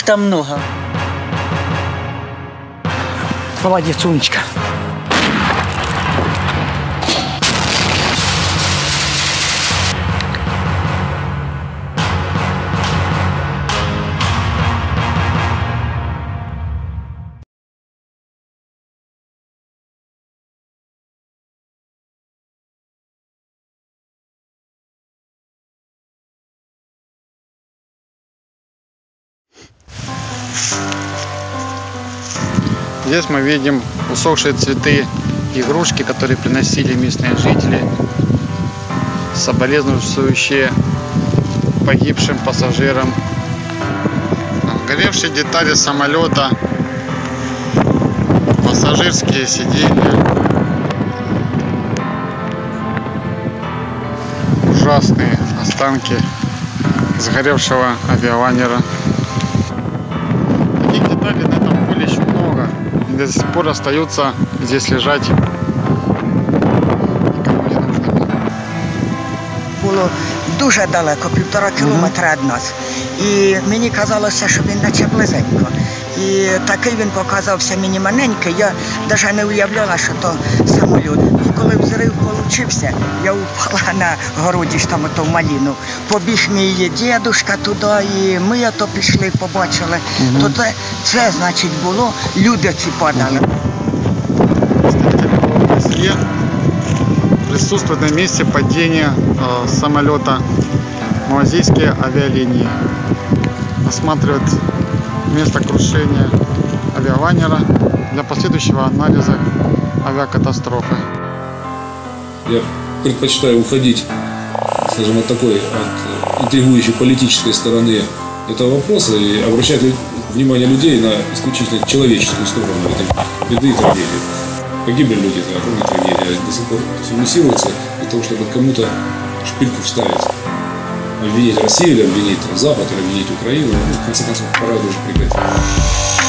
Их там много. Молодец, умничка. Здесь мы видим усохшие цветы игрушки, которые приносили местные жители, соболезнующие погибшим пассажирам. Горевшие детали самолета, пассажирские сиденья. Ужасные останки сгоревшего авиалайнера. Таких деталей до сих пор остаются здесь лежать. Никому не нужно. Було дуже далеко, півтора кілометра від нас. І мені казалося, що він наче близенько. І такий він показався мені маленький, я навіть не уявляла, що то самоліт. І коли взрив получився, я упала на городі ж там ото в маліну. Побіг мій дідушка туди, і ми ото пішли, побачили. То це, це, значить, було, люди ці падали. Москве присутствует на месте падения э, самолета малазийские авиалинии. Место крушения авиалайнера для последующего анализа авиакатастрофы. Я предпочитаю уходить, скажем, от такой, от интригующей политической стороны этого вопроса и обращать внимание людей на исключительно человеческую сторону этой беды и трагедии. Погибли люди, это огромная трагедия. До сих пор финансируется для того, чтобы кому-то шпильку вставить. Обвинить Россию или обвинить Запад, или обвинить Украину. Ну, в конце концов, пора уже прекратить.